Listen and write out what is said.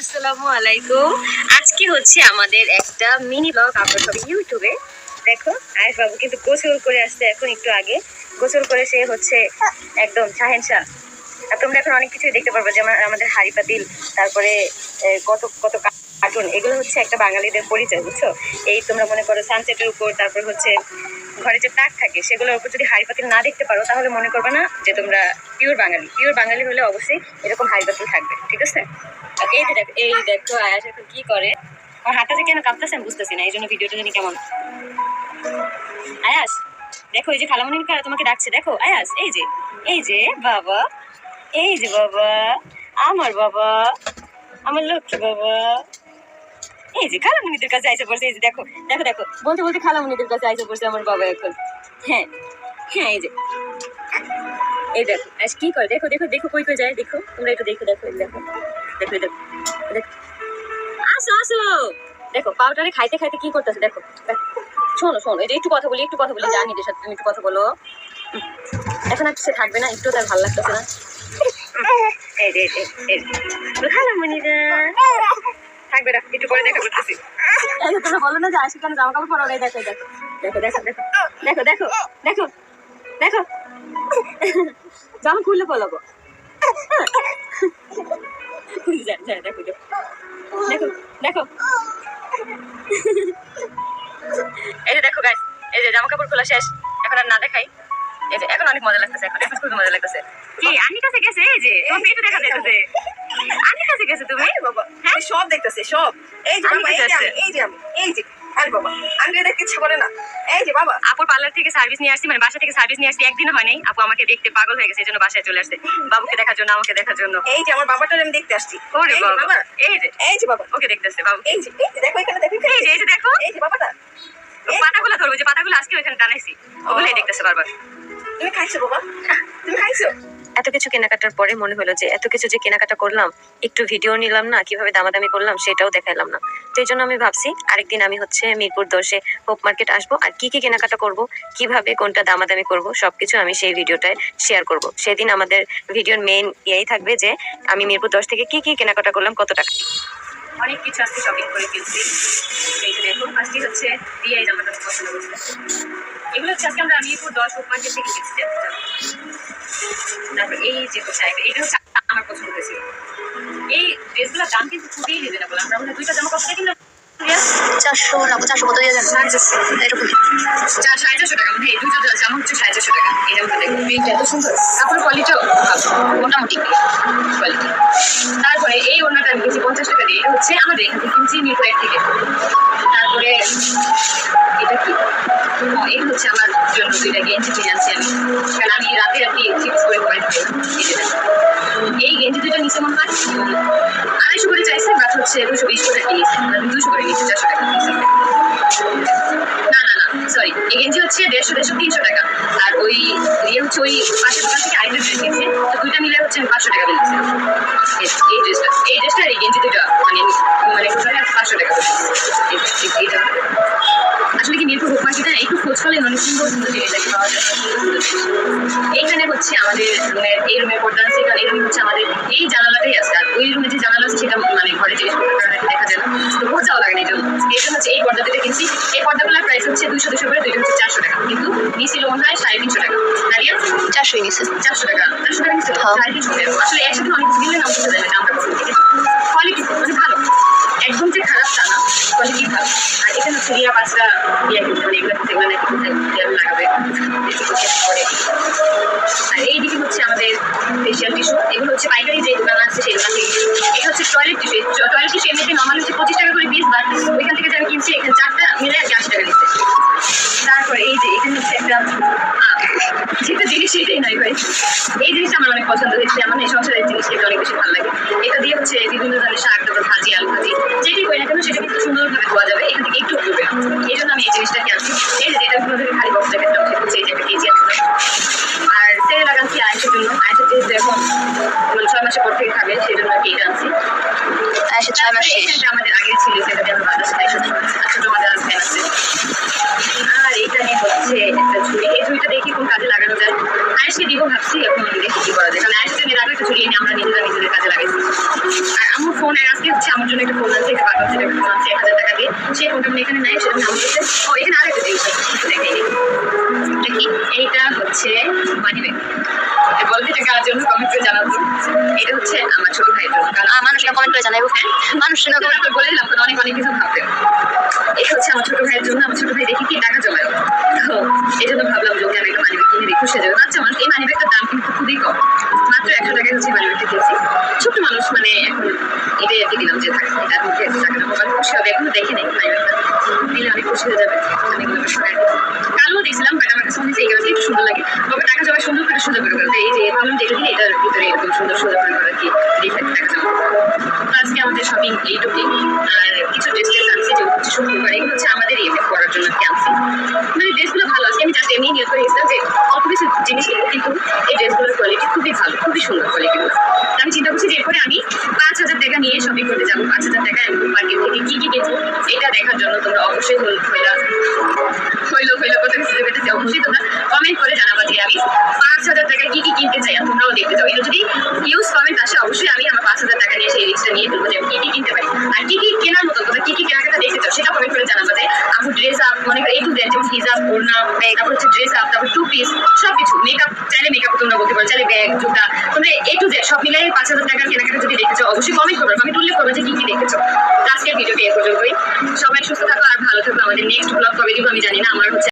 আসসালামু আলাইকুম। আজকে হচ্ছে আমাদের একটা মিনি হবে ইউটিউবে। দেখো, আয়েশ বাবু কিন্তু গোসল করে এখন একটু আগে। গোসল করে সে হচ্ছে একদম আর তোমরা এখন অনেক কিছুই দেখতে পারবে, যেমন আমাদের পাতিল, তারপরে কত কত কার্টুন এগুলো হচ্ছে একটা বাঙালিদের পরিচয়, বুঝছ? এই তোমরা মনে করো সানসেটের উপর, তারপর হচ্ছে ঘরে যে তাক থাকে, সেগুলোর উপর যদি হাড়ি পাতিল না দেখতে পারো, তাহলে মনে করবে না যে তোমরা পিওর বাঙালি। পিওর বাঙালি হলে অবশ্যই এরকম হাই পাতিল থাকবে ঠিক আছে? আর এই যে দেখো এই দেখো আয়াস এখন কি করে? আমার হাতটা যে কেন কাঁপতেছে আমি বুঝতেছি না এই জন্য ভিডিওটা জানি কেমন। আয়াস দেখো এই যে খালামণির কারা তোমাকে ডাকছে দেখো আয়াস এই যে এই যে বাবা এই যে বাবা আমার বাবা আমার লক্ষ্মী বাবা। এই যে খালামণিদের কাছে আইসে পড়ছে এই যে দেখো দেখো দেখো বলতে বলতে খালামণিদের কাছে আইসে পড়ছে আমার বাবা এখন। হ্যাঁ হ্যাঁ এই যে এই দেখো আজ কি করে দেখো দেখো দেখো কই কই যায় দেখো তোমরা একটু দেখো দেখো দেখো দেখো দেখো দেখো আসো আসো দেখো পাউডারে খাইতে খাইতে কি করতেছে দেখো শোনো শোনো এটা একটু কথা বলি একটু কথা বলি জানি সাথে তুমি একটু কথা বলো। এখন আর সে থাকবে না একটু তার ভালো লাগতেছে না থাকবে না একটু পরে দেখা তোমরা বলো না যে আশি কেন জামা কাপড় পরা দেখো দেখো দেখো দেখো দেখো দেখো দেখো দেখো জামা খুললে পলাবো। দেখো দেখো। এই যে দেখো গাইস এই যে জামা কাপড় খোলা শেষ। এখন আর না দেখাই। এই যে এখন অনেক মজা লাগতেছে এখন এখন খুবই মজা লাগতেছে। কি আনির কাছে গেছে এই যে দেখা যাইতেছে। কাছে গেছে তুমি? বাবা হ্যাঁ? সব দেখতেছে সব। এই যে যে যে। আরে বাবা আমি এটা কিচ্ছু করে না। এই যে বাবা। আপুর পার্লার থেকে সার্ভিস নিয়ে আসছি মানে বাসা থেকে সার্ভিস নিয়ে আসছি একদিন হয় নাই। আপু আমাকে দেখতে পাগল হয়ে গেছে এই জন্য বাসায় চলে আসছে। বাবুকে দেখার জন্য আমাকে দেখার জন্য। এই যে আমার বাবাটার আমি দেখতে আসছি। ওরে বাবা। বাবা। এই যে। এই যে বাবা। ওকে দেখতেছে বাবু। এই যে এই যে দেখো এখানে দেখো এই যে এই যে দেখো। এই যে বাবাটা। পাতাগুলো ধরবো যে পাতাগুলো আজকে ওখানে টানাইছি। ওগুলোই দেখতেছে বারবার। তুমি খাইছো বাবা? তুমি খাইছো? এত কিছু কেনাকাটার পরে মনে হলো যে এত কিছু যে কেনাকাটা করলাম, একটু ভিডিও নিলাম না, কীভাবে দামাদামি করলাম সেটাও দেখাইলাম না। তো এই জন্য আমি ভাবছি আরেকদিন আমি হচ্ছে মিরপুর দশে হোপ মার্কেট আসব আর কি কি কেনাকাটা করব, কীভাবে কোনটা দামাদামি করব, সবকিছু আমি সেই ভিডিওটায় শেয়ার করব। সেদিন আমাদের ভিডিওর মেইন ইয়েই থাকবে যে আমি মিরপুর দশ থেকে কি কি কেনাকাটা করলাম, কত টাকা। অনেক কিছু আজকে শপিং করে ফেলছি দেখো ফার্স্টই হচ্ছে বিয়ে জামাটা পছন্দ করছি। এগুলো হচ্ছে আজকে আমরা মিরপুর দশ হোপ মার্কেট থেকে কিনছি তারপর এই যে পোশাক এটা হচ্ছে আমার পছন্দ হয়েছিল। এই ড্রেসগুলোর দাম কিন্তু খুবই রিজনেবল আমরা মানে দুইটা জামা কাপড় কিনলাম চারশো না চারশো কত দিয়ে যান এরকম। সাড়ে চারশো টাকা। মানে এই দুইটা জামা হচ্ছে সাড়ে চারশো টাকা। এই জামাটা এত সুন্দর। কাপড় কোয়ালিটিও মোটামুটি কোয়ালিটি তারপরে এই ওড়নাটা আমি কিনছি পঞ্চাশ টাকা দিয়ে। এটা হচ্ছে আমাদের এখান থেকে কিনছি তারপরে এটা কি? এটা হচ্ছে আমার জন্য দুইটা গেঞ্জি কিনে আনছি আমি। কারণ আমি রাতে আর কি চিপস করে থাকি এই। এই গেঞ্জি দুটো নিচে মনে হয় আড়াইশো করে চাইছে বাট হচ্ছে দুশো বিশ করে নিয়েছে। দুশো করে নিয়েছি চারশো টাকা না না না সরি এই হচ্ছে দেড়শো দেড়শো তিনশো টাকা আর ওই ইয়ে হচ্ছে ওই পাশের দোকান থেকে আরেকটা ড্রেস কিনছে তো দুইটা মিলে হচ্ছে আমি পাঁচশো টাকা দিয়েছি এই ড্রেসটা এই ড্রেসটা আর এই গেঞ্জি দুটো মানে মানে পাঁচশো টাকা এইটা আসলে কি মিরপুর মার্কেটে একটু খোঁজ করলে অনেক সুন্দর সুন্দর জিনিস দেখতে পাওয়া যায় এইখানে হচ্ছে আমাদের রুমের এই রুমের পর্দা আছে কারণ এই রুমে হচ্ছে আমাদের এই জানালাটাই চারশোই নিছে চারশো টাকা। চারশো টাকা নিয়েছিল হ্যাঁ। আসলে একসাথে অনেক কিছু নাম বুঝতে দেবে দামটা কোয়ালিটি মানে ভালো। একদম যে খারাপ তা না। কোয়ালিটি ভালো। আর এখানে হচ্ছে রিয়া পাঁচটা ইয়ে মানে এগুলো নাকি লাগাবে। পছন্দ হয়েছে আমার এই সংসারের জিনিস খেতে অনেক বেশি ভালো লাগে। এটা দিয়ে হচ্ছে বিভিন্ন ধরনের শাক তারপর ভাজি আলু ভাজি যেটি করি না কেন সেটা কিন্তু সুন্দরভাবে ধোয়া যাবে এখান থেকে একটু উঠবে না। এই জন্য আমি এই জিনিসটাকে আনছি। এই যে যেটা কোনো খালি বক্স জ্যাকেটটা উঠে হচ্ছে এই যে একটা কেজি আছে আর তেল লাগাচ্ছি আয়েসের জন্য? আয়েসের যেহেতু এখন ছয় মাসের পর থেকে খাবে সেই জন্য আর কি এটা আনছি। আচ্ছা ছয় মাস আমাদের আগে ছিল সেটা আমরা শুধু আর ছোট ফ্যান আছে। আর এখানে হচ্ছে একটা ঝুড়ি এই ফোনটা দেখি কোন কাজে লাগানো যায়? আয়েসকে দিব ভাবছি, এখন দেখি কি করা যায়। কারণ আয়েসকে নিয়ে রাখলে ছড়িয়ে নিয়ে আমরা নিজেরা নিজেদের কাজে লাগাইছি আর আমার ফোন আজকে হচ্ছে আমার জন্য একটা ফোন আছে একটা হাজার একটা ফোন আছে, এক হাজার টাকা দিয়ে। সেই ফোনটা আমি এখানে নাই, সেটা আমি আমার ও, এখানে আরেকটা জিনিস এটা এইটা হচ্ছে মানি ব্যাগ এটা কার জন্য? কমেন্ট করে জানাব এটা হচ্ছে আমার ছোট কমেন্ট করে জানাই আহ, মানুষরা কমেন্ট করে বলে দিলাম অনেক অনেক কিছু ভাববে। এই হচ্ছে আমার ছোট ভাইয়ের জন্য আমার ছোট ভাই দেখি কি টাকা জমায়। তো এই জন্য ভাবলাম যে আমি একটা মানিব্যাগ কিনে খুশি হয়ে যাবে। আচ্ছা মানুষ এই মানিব্যাগটার দাম কিন্তু খুবই কম। মাত্র একশো টাকা হচ্ছে মানি ব্যাগটা ছোট্ট মানুষ মানে এখন এটাই আর দিলাম যে থাক এটার মধ্যে একটু টাকা জমা আমার খুশি হবে, এখনও দেখে নেই মানি দিলে অনেক খুশি হয়ে যাবে আমি এগুলো সবাই কালো দেখছিলাম বাট আমার কাছে মনে এই কারণে একটু সুন্দর লাগে। তবে টাকা জমা সুন্দর করে সুন্দর করে এই যে ভাবলাম যে এটা দিলে, এটার ভিতরে এরকম সুন্দর সুন্দর করে করে কি রেখে টাকা তো আজকে আমাদের শপিং এইটুকুই। আর কিছু ড্রেস আনছি যে হচ্ছে শুক্রবার এগুলো হচ্ছে আমাদের ইয়ে করার জন্য এমনি নিয়ে করে গেছিলাম যে অল্প কিছু জিনিস কিনবো কিন্তু এই ড্রেসগুলোর কোয়ালিটি খুবই ভালো, খুবই সুন্দর কোয়ালিটিগুলো আমি চিন্তা করছি যে এরপরে আমি পাঁচ হাজার টাকা নিয়ে শপিং করতে যাব, পাঁচ হাজার টাকা আমি মার্কেট থেকে কি কি কিনবো এটা দেখার জন্য তোমরা অবশ্যই হইল হইলা হইল কত কিছু অবশ্যই তোমরা কমেন্ট করে জানাবা যে আমি পাঁচ হাজার টাকা কি কি কিনতে চাই, আর তোমরাও দেখতে চাও। এটা যদি ইউজ কমেন্ট আসে, অবশ্যই আমি আমার পাঁচ হাজার টাকা নিয়ে সেই লিস্টটা নিয়ে ফেলব যে আমি কি কি কিনতে পারি। আর কি কি কেনার মতো তোমরা কি কি কেনাকাটা দেখতে চাও সেটা কমেন্ট করে জানাবা যে আপু ড্রেস আপ মানে এই টু জেড যেমন হিজাব ওড়না তারপর হচ্ছে ড্রেস আপ তারপর টু পিস সব কিছু মেকআপ চাইলে মেকআপ তোমরা বলতে পারো, চাইলে ব্যাগ জুতা। তোমরা এ টু জেড সব মিলাই পাঁচ হাজার টাকার কেনাকাটা যদি দেখেছ অবশ্যই কমেন্ট করবে কমেন্ট উল্লেখ করবে যে কি কি দেখেছ আজকের ভিডিওটি এ পর্যন্তই। সবাই সুস্থ থাকো আর ভালো থাকো। আমাদের নেক্সট ব্লগ কবে দিব আমি জানি না। আমার হচ্ছে